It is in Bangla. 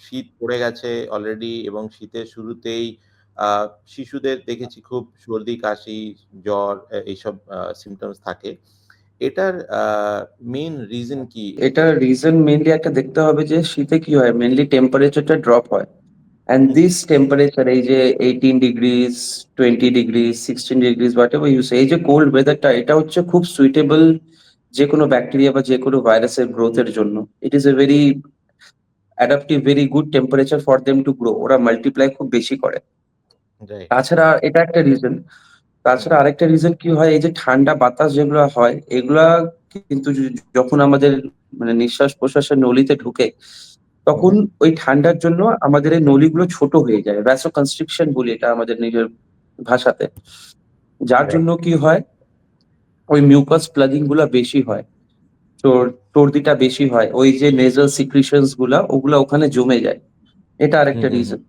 শীত পড়ে গেছে অলরেডি এবং শীতের শুরুতেই শিশুদের দেখেছি খুব সর্দি, কাশি, জ্বর এইসব symptoms থাকে। এটার মেইন রিজন কি? এটার রিজন মেইনলি একটা দেখতে হবে যে শীতে কি হয় মেইনলি টেম্পারেচারটা ড্রপ হয়। অ্যান্ড দিস টেম্পারেচার এই যে 18 degrees, 20 degrees, 16 degrees whatever you say এই যে কোল্ড ওয়েদারটা এটা হচ্ছে খুব সুইটেবল যেকোনো ব্যাকটেরিয়া বা যেকোনো ভাইরাসের গ্রোথের জন্য। It is a very adaptive very good temperature for them to grow. ওরা মাল্টিপ্লাই খুব বেশি করে। তাছাড়া এটা একটা রিজন। তাছাড়া। আরেকটা রিজন কি হয় এই যে ঠান্ডা বাতাস যেগুলা হয় এগুলা কিন্তু যখন আমাদের মানে নিঃশ্বাস-প্রশ্বাসের নলিতে ঢুকে তখন ওই ঠান্ডার জন্য আমাদের এই নলিগুলো ছোট হয়ে যায়। vasoconstriction বলি এটা আমাদের নিজের ভাষাতে। যার জন্য কি হয় ওই মিউকাস প্লাগিংগুলা বেশি হয়। তোর সর্দিটা বেশি হয়। ওই যে নেজাল সিক্রিশনসগুলা ওগুলা ওখানে জমে যায়। এটা আরেকটা। রিজন।